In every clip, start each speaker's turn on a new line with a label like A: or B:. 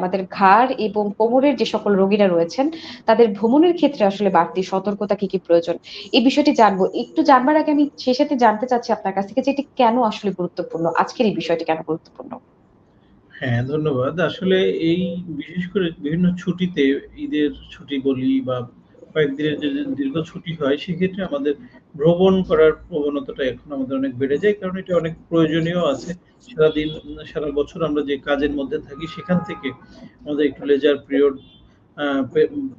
A: আমাদের ঘাড় এবং কোমরের যে সকল রোগীরা রয়েছেন তাদের ভ্রমণের ক্ষেত্রে আসলে বাড়তি সতর্কতা কি, কি প্রয়োজন? এই বিষয়টি জানব। একটু জানবার আগে আমি সেই সাথে জানতে চাচ্ছি আপনার কাছ থেকে যে এটি কেন আসলে গুরুত্বপূর্ণ? আজকের এই বিষয়টি কেন গুরুত্বপূর্ণ?
B: হ্যাঁ, ধন্যবাদ। আসলে এই বিশেষ করে বিভিন্ন ছুটিতে ঈদের ছুটি বলি বা কয়েকদিনের যদি দীর্ঘ ছুটি হয়, সেক্ষেত্রে আমাদের ভ্রমণ করার প্রবণতাটা এখন আমাদের অনেক বেড়ে যায়। কারণ এটা অনেক প্রয়োজনীয় আছে। সারাদিন, সারা বছর আমরা যে কাজের মধ্যে থাকি, সেখান থেকে আমাদের একটু লেজার আ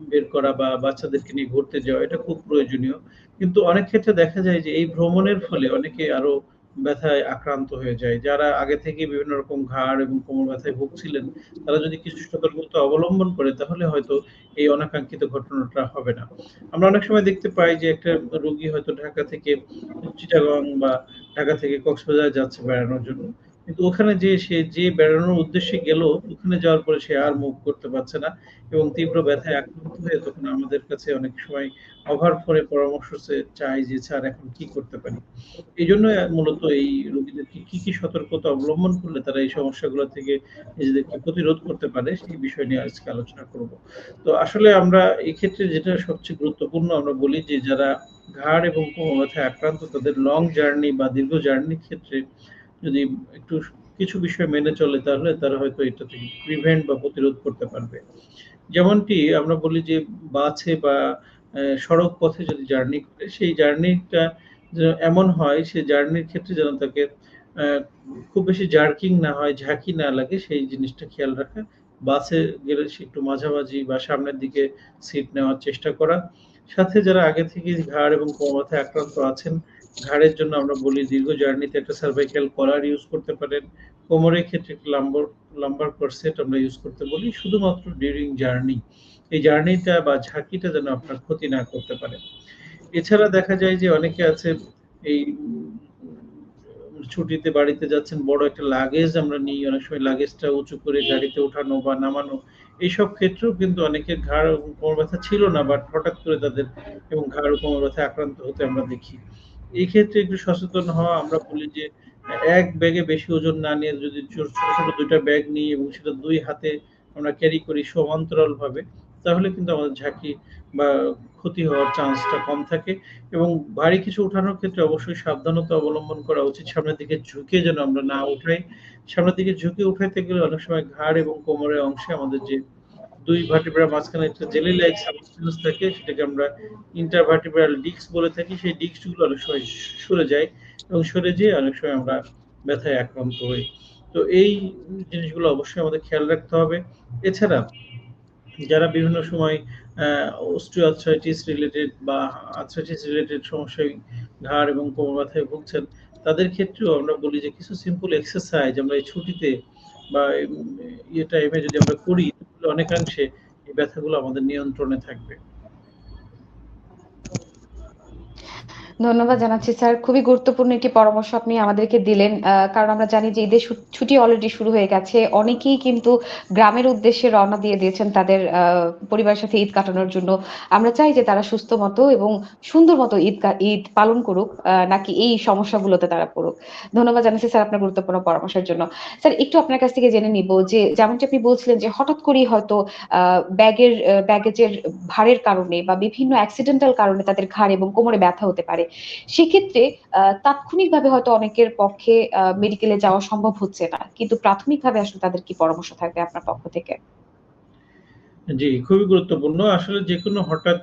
B: বের করা বা বাচ্চাদেরকে নিয়ে ঘুরতে যাওয়া, এটা খুব প্রয়োজনীয়। কিন্তু অনেক ক্ষেত্রে দেখা যায় যে এই ভ্রমণের ফলে অনেকে আরও ব্যথায় আক্রান্ত হয়ে যায়। যারা আগে থেকে বিভিন্ন রকম ঘাড় এবং কোমর ব্যথায় ভুগছিলেন, তারা যদি কিছু সতর্কতা অবলম্বন করে তাহলে হয়তো এই অনাকাঙ্ক্ষিত ঘটনাটা হবে না। আমরা অনেক সময় দেখতে পাই যে একটা রোগী হয়তো ঢাকা থেকে চিটাগং বা ঢাকা থেকে কক্সবাজার যাচ্ছে বেড়ানোর জন্য। কিন্তু ওখানে যেয়ে সে যে বেড়ানোর উদ্দেশ্যে গেল, ওখানে যাওয়ার পরে সে আর মুভ করতে পারছে না এবং তীব্র ব্যথায় আক্রান্ত হয়ে তখন আমাদের কাছে অনেক সময় অভার ফোনে পরামর্শ চে চায় যে, "স্যার এখন কি করতে পারি?" এই অ্যা মূলত এই রোগীদেরকে কি, কি সতর্কতা অবলম্বন করলে তারা এই সমস্যাগুলো থেকে নিজেদেরকে প্রতিরোধ করতে পারে সেই বিষয় নিয়ে আজকে আলোচনা করব। তো আসলে আমরা এক্ষেত্রে যেটা সবচেয়ে গুরুত্বপূর্ণ আমরা বলি যে যারা ঘাড় এবং কোমর ব্যথায় আক্রান্ত তাদের লং জার্নি বা দীর্ঘ জার্নির ক্ষেত্রে যদি একটু কিছু বিষয় মেনে চলে তাহলে তারা হয়তো এটা থেকে প্রিভেন্ট বা প্রতিরোধ করতে পারবে। যেমনটি আমরা বলি যে বাসে বা সড়ক পথে যদি জার্নি করে সেই জার্নিটা এমন হয় সে জার্নির ক্ষেত্রে যেন তাকে খুব বেশি জার্কিং না হয়, ঝাঁকি না লাগে সেই জিনিসটা খেয়াল রাখা। বাসে গেলে সে একটু মাঝামাঝি বা সামনের দিকে সিট নেওয়ার চেষ্টা করা। সাথে যারা আগে থেকেই ঘাড় এবং ব্যথায় আক্রান্ত আছেন, ঘাড়ের জন্য আমরা বলি দীর্ঘ জার্নিতে একটা সার্ভাইকাল কলার ইউজ করতে পারেন। কোমরের ক্ষেত্রে একটু লাম্বর লাম্বার কর্সেট আমরা ইউজ করতে বলি শুধুমাত্র ডিউরিং জার্নি। এই জার্নিটা বা ঝাঁকিটা যেন আপনার ক্ষতি না করতে পারে। এছাড়া দেখা যায় যে অনেকে আছে এই ছুটিতে বাড়িতে যাচ্ছেন, বড় একটা লাগেজ আমরা নিই। অনেক সময় লাগেজটা উঁচু করে গাড়িতে ওঠানো বা নামানো। এইসব ক্ষেত্রেও কিন্তু অনেকের ঘাড় কোমর ব্যথা ছিল না বাট হঠাৎ করে তাদের এবং ঘাড় কোমর ব্যথায় আক্রান্ত হতে আমরা দেখি। এই ক্ষেত্রে একটু সচেতন হওয়া আমরা বলি যে এক ব্যাগে বেশি ওজন না নিয়ে যদি ছোট, ছোট দুইটা ব্যাগ নিই এবং সেটা দুই হাতে আমরা ক্যারি করি সমান্তরাল ভাবে তাহলে কিন্তু আমাদের ঝাঁকি বা ক্ষতি হওয়ার চান্সটা কম থাকে এবং ভারী কিছু উঠানোর ক্ষেত্রে অবশ্যই সাবধানতা অবলম্বন করা উচিত। সামনের দিকে ঝুঁকে যেন আমরা না উঠাই। সামনের দিকে ঝুঁকে উঠাইতে গেলে অনেক সময় ঘাড় এবং কোমরের অংশে আমাদের যে ২ ভার্টিব্রা মাঝখানে একটা জেলি লাইক সাবস্টেন্স থাকে সেটাকে আমরা ইন্টারভার্টিব্রাল ডিস্ক বলে থাকি। সেই ডিস্কগুলো অনেক সময় সরে যায় এবং সরে যেয়ে অনেক সময় আমরা ব্যথায় আক্রান্ত হই। তো এই জিনিসগুলো অবশ্যই আমাদের খেয়াল রাখতে হবে। এছাড়া যারা বিভিন্ন সময় osteoarthritis রিলেটেড বা আর্থ্রাইটিস রিলেটেড সমস্যায় ঘাড় এবং কোমর ব্যথায় ভুগছেন, তাদের ক্ষেত্রেও আমরা বলি যে কিছু সিম্পল এক্সারসাইজ আমরা এই ছুটিতে বা ইয়ে টাইমে যদি আমরা করি অনেকাংশে এই ব্যথাগুলো আমাদের নিয়ন্ত্রণে থাকবে।
A: ধন্যবাদ জানাচ্ছি, স্যার। খুবই গুরুত্বপূর্ণ একটি পরামর্শ আপনি আমাদেরকে দিলেন। কারণ আমরা জানি যে ঈদের ছুটি অলরেডি শুরু হয়ে গেছে। অনেকেই কিন্তু গ্রামের উদ্দেশ্যে রওনা দিয়ে দিয়েছেন তাদের পরিবারের সাথে ঈদ কাটানোর জন্য। আমরা চাই যে তারা সুস্থ মতো এবং সুন্দর মতো ঈদ ঈদ পালন করুক। নাকি এই সমস্যাগুলোতে তারা পড়ুক। ধন্যবাদ জানাচ্ছি, স্যার, আপনার গুরুত্বপূর্ণ পরামর্শের জন্য। স্যার, একটু আপনার কাছ থেকে জেনে নিব যে যেমনটি আপনি বলছিলেন যে হঠাৎ করেই হয়তো ব্যাগের ব্যাগেজের ভারের কারণে বা বিভিন্ন অ্যাক্সিডেন্টাল কারণে তাদের ঘাড় এবং কোমরে ব্যথা হতে পারে। সেক্ষেত্রে তাৎক্ষণিকভাবে হয়তো অনেকের পক্ষে মেডিকেলে যাওয়া সম্ভব হচ্ছে না। কিন্তু প্রাথমিকভাবে আসলে তাদের কি পরামর্শ থাকবে আপনার পক্ষ থেকে?
B: জি, খুবই গুরুত্বপূর্ণ। আসলে যেকোনো হঠাৎ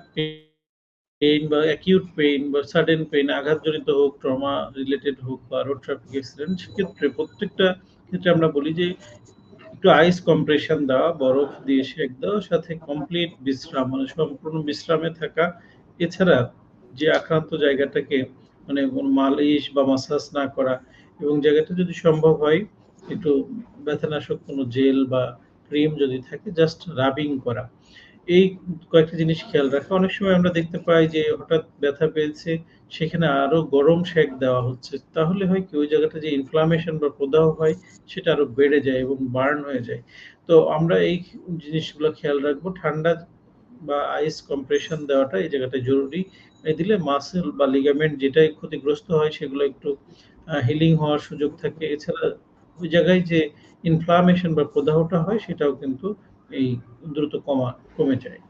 B: পেইন বা অ্যাকিউট পেইন বা সাডেন পেইন আঘাতজনিত হোক, ট্রমা রিলেটেড হোক বা রোড ট্রাফিক অ্যাক্সিডেন্ট সেক্ষেত্রে প্রত্যেকটা ক্ষেত্রে আমরা বলি যে একটু আইস কম্প্রেশন দেওয়া, বরফ দিয়ে সেঁক দেওয়া, সাথে কমপ্লিট বিশ্রাম মানে সম্পূর্ণ বিশ্রামে থাকা। এছাড়া যে আক্রান্ত জায়গাটাকে মানে কোনো মালিশ বা মাসাজ না করা এবং জায়গাটা যদি সম্ভব হয় একটু ব্যথানাশক কোনো জেল বা ক্রিম যদি থাকে জাস্ট রাবিং করা। এই কয়েকটা জিনিস খেয়াল রাখা। অনেক সময় আমরা দেখতে পাই যে হঠাৎ ব্যথা পেয়েছে, সেখানে আরও গরম সেঁক দেওয়া হচ্ছে। তাহলে হয় কি ওই জায়গাটা যে ইনফ্লামেশন বা প্রদাহ হয় সেটা আরও বেড়ে যায় এবং বার্ন হয়ে যায়। তো আমরা এই জিনিসগুলো খেয়াল রাখব। ঠান্ডা বা আইস কম্প্রেশন দেওয়াটা এই জায়গাটায় জরুরি। এই দিলে মাসেল বা লিগামেন্ট যেটাই ক্ষতিগ্রস্ত হয় সেগুলো একটু হিলিং হওয়ার সুযোগ থাকে। এছাড়া ওই জায়গায় যে ইনফ্লামেশন বা প্রদাহটা হয় সেটাও কিন্তু এই দ্রুত কমা, কমে যায়।